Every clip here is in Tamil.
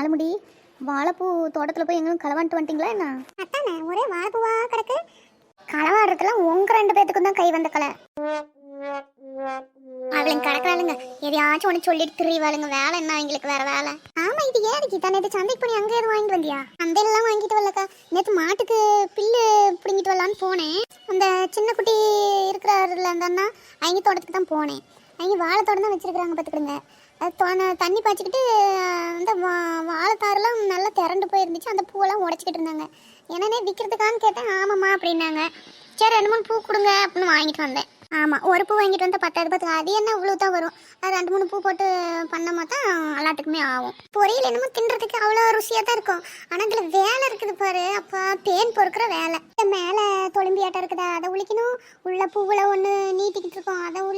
நாலு முடி வாழைப்பூ தோட்டத்தில் போய் எங்களும் களவான்ட்டு வந்துட்டீங்களா என்ன? அத்தானே ஒரே வாழைப்பூவா கிடக்கு? களவாடுறதுலாம் உங்க ரெண்டு பேத்துக்கும் தான் கை வந்த கலை அவளுங்க கிடக்குறாளுங்க. எதையாச்சும் ஒன்று சொல்லிட்டு திரிவாளுங்க. வேலை என்ன எங்களுக்கு வேற வேலை. ஆமா இது ஏறிக்கு தானே இது சந்தைக்கு போய் அங்கே எதுவும் வாங்கிட்டு வந்தியா? சந்தையிலலாம் வாங்கிட்டு வரலக்கா. நேற்று மாட்டுக்கு பில்லு பிடுங்கிட்டு வரலான்னு போனேன். அந்த சின்ன குட்டி இருக்கிறாருல அந்த அண்ணா அவங்க தோட்டத்துக்கு தான் போனேன். அவங்க வாழை தோட்டம் தான் வச்சிருக்கிறாங்க பார்த்துக்கிடுங்க அது தண்ணி பாய்ச்சிக்கிட்டு அந்த வா- போயிருந்துச்சு அந்த பூவெல்லாம் உடச்சிக்கிட்டு இருந்தாங்க. என்னன்னே விற்கிறதுக்கான்னு கேட்டேன். ஆமாம்மா அப்படின்னாங்க. சரி ரெண்டு மூணு பூ கொடுங்க அப்படின்னு வாங்கிட்டு வந்தேன். ஆமாம் ஒரு பூ வாங்கிட்டு வந்தால் பத்தாயிரம் பத்து அது என்ன இவ்வளோ தான் வரும்? அது ரெண்டு மூணு பூ போட்டு பண்ணோமா தான் எல்லாத்துக்குமே ஆகும். பொரியல் என்னமோ தின்றதுக்கு அவ்வளோ ருசியாக தான் இருக்கும். ஆனால் இதில் வேலை இருக்குது பாரு. அப்போ தேன் பொறுக்கிற வேலை. மேலே தொலும்பியாட்டம் இருக்குதா? அதை உளிக்கணும். உள்ள பூவில் ஒன்று நீட்டிக்கிட்டு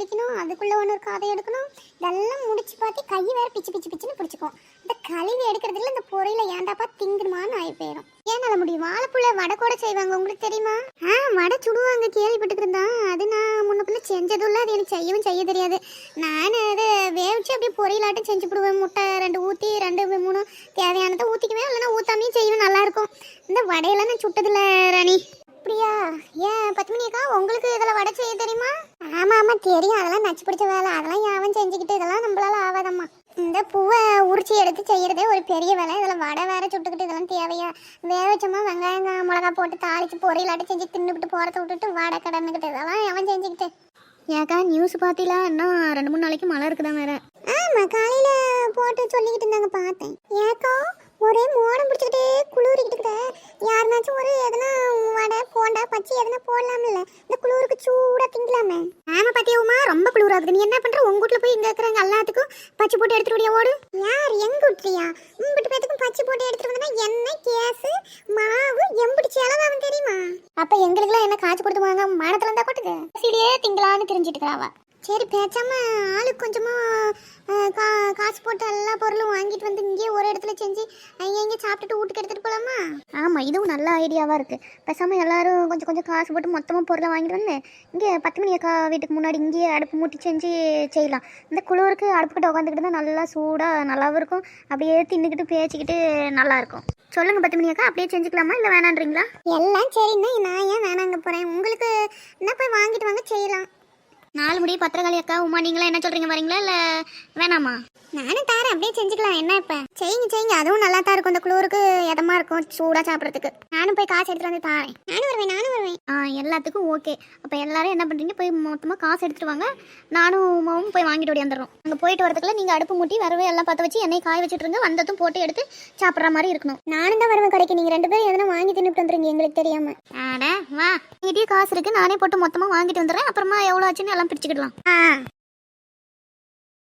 இருக்கோம் அதுக்குள்ளே ஒன்று இருக்கு அதை எடுக்கணும். இதெல்லாம் முடிச்சு பார்த்து கை வேற பிச்சு பிச்சு பிச்சுன்னு பிடிச்சிக்கும் இந்த கழுவி எடுக்கிறதுல இந்த பொரியலை ஏண்டாப்பா திங்குமான்னு ஆகி போயிடும். ஏன்னால முடியும்? வாழைப்புள்ள வடை கூட செய்வாங்க உங்களுக்கு தெரியுமா? ஆ வடை சுடுவாங்க கேள்விப்பட்டுக்கிறதா அது நான் முன்ன பின்ன செஞ்சதும் இல்லை அது எனக்கு செய்யவும் செய்ய தெரியாது. நான் அதை வேவிச்சு அப்படியே பொரியலாட்டம் செஞ்சு விடுவேன் முட்டை ரெண்டு ஊற்றி ரெண்டு மூணு தேவையானதை ஊற்றிக்குவேன் இல்லைன்னா ஊற்றாமையும் செய்வேன் நல்லாயிருக்கும் இந்த வடையெல்லாம் நான் சுட்டதில்லை ராணி. அப்படியா? ஏன் பத்து அக்கா உங்களுக்கு இதில் வடை செய்ய தெரியுமா? ஆமாம் ஆமாம் தெரியும். அதெல்லாம் நச்சு பிடிச்ச வேலை. அதெல்லாம் யாவன் செஞ்சுக்கிட்டு இதெல்லாம் நம்மளால ஆகாதம்மா. இந்த பூவை உரிச்சி எடுத்து செய்கிறதே ஒரு பெரிய வேலை. இதில் வடை வேற சுட்டுக்கிட்டு இதெல்லாம் தேவையா? வேக வச்சோமா? வெங்காயம் மிளகா போட்டு தாளிச்சு பொரியலாட்டி செஞ்சு தின்னுபிட்டு போகிறத விட்டுட்டு வடை கடனுக்கிட்டு இதெல்லாம் அவன் செஞ்சுக்கிட்டு? ஏக்கா நியூஸ் பார்த்தீங்களா இன்னும் ரெண்டு மூணு நாளைக்கு மழை இருக்குதான் வேற. ஆமாம் காலையில் போட்டு சொல்லிக்கிட்டு இருந்தாங்க பார்த்தேன். ஏக்கா ஒரே மோடம் பிடிச்சிக்கிட்டே குளிரிக்கிட்டு யாருனாச்சும் ஒரு எதனா போண்டா பச்சி எதனா போடலாம்ல. இந்த குளிருக்கு சூடாக திங்கலாமே. ஆமா பாத்தியவுமா ரொம்ப குளிராகுது. நீ என்ன பண்ற? உங்க வீட்ல போய் இங்க இருக்கிறவங்க எல்லாத்துக்கும் பச்சை போட்டு எடுத்துட்டு வரியா ஓடு. யார் எங்க வீட்லயா? உங்ககிட்ட பேத்துக்கும் பச்சை போட்டு எடுத்துட்டு வந்தா எண்ணெய் கேஸ் மாவு எம்பிடி செலவாகும் தெரியுமா? அப்ப எங்களுக்குலாம் என்ன காய்ச்சி கொடுத்து வாங்க? மானத்துல இருந்தா கொட்டுது சிடியே திங்களான்னு தெரிஞ்சிட்டு சரி பேசாம ஆளுக்கு கொஞ்சமா காசு போட்டு எல்லா பொருளும் வாங்கிட்டு வந்து இங்கேயே ஒரு இடத்துல செஞ்சு அங்கே இங்கே சாப்பிட்டுட்டு வீட்டுக்கு எடுத்துகிட்டு போலாமா? ஆமாம் இதுவும் நல்ல ஐடியாவாக இருக்குது பேசாமல் எல்லாரும் கொஞ்சம் கொஞ்சம் காசு போட்டு மொத்தமாக பொருளை வாங்கிட்டு வந்து இங்கே பத்து மணி அக்கா வீட்டுக்கு முன்னாடி இங்கேயே அடுப்பு மூட்டி செஞ்சு செய்யலாம். இந்த குளிருக்கு அடுப்புக்கிட்ட உட்காந்துக்கிட்டு தான் நல்லா சூடாக நல்லாவும் இருக்கும். அப்படியே தின்னுக்கிட்டு பேசிக்கிட்டு நல்லாயிருக்கும் சொல்லுங்க சொல்லுங்கள் பத்து மணி அக்கா அப்படியே செஞ்சுக்கலாமா இல்லை வேணான்றீங்களா? எல்லாம் சரின்னா நான் ஏன் வேணாங்க போகிறேன் உங்களுக்கு என்ன போய் வாங்கிட்டு வாங்க செய்யலாம். நாலு முடி பத்திரகாளி அக்கா உமா நீங்களா என்ன சொல்கிறீங்க வரீங்களா இல்லை வேணாமா? நானும் தாரேன். அப்படியே செஞ்சுக்கலாம். என்ன இப்ப? செய்யுங்க செய்யுங்க. அதுவும் நல்லா தான் இருக்கும். இந்த குளிருக்கு இதமா இருக்கும் சூடா சாப்பிட்றதுக்கு. நானும் போய் காசு எடுத்துட்டு வந்து தாரேன். நானும் வருவேன் நானும் வருவேன். ஆ எல்லாத்துக்கும் ஓகே. அப்போ எல்லாரும் என்ன பண்ணுறீங்க போய் மொத்தமாக காசு எடுத்துட்டு வாங்க. நானும் உமாவும் போய் வாங்கிட்டு ஓடியாந்துடுறோம் அங்கே போயிட்டு வரதுக்குள்ள நீங்கள் அடுப்பு மூட்டி வரவே எல்லாம் பற்ற வச்சு எண்ணெய் காய வச்சுட்ருங்க வந்ததும் போட்டு எடுத்து சாப்பிட்ற மாதிரி இருக்கணும். நானும் தான் வருவேன் கடைக்கு. நீங்க ரெண்டு பேரும் எதனா வாங்கி தின்னுட்டு வந்துருங்க எங்களுக்கு தெரியாம. அட வா. என்கிட்டயும் காசு இருக்கு நானே போட்டு மொத்தமாக வாங்கிட்டு வந்துடுறேன். அப்புறமா எவ்வளோ ஆச்சுன்னு எல்லாம் பிரிச்சுக்கிடலாம்.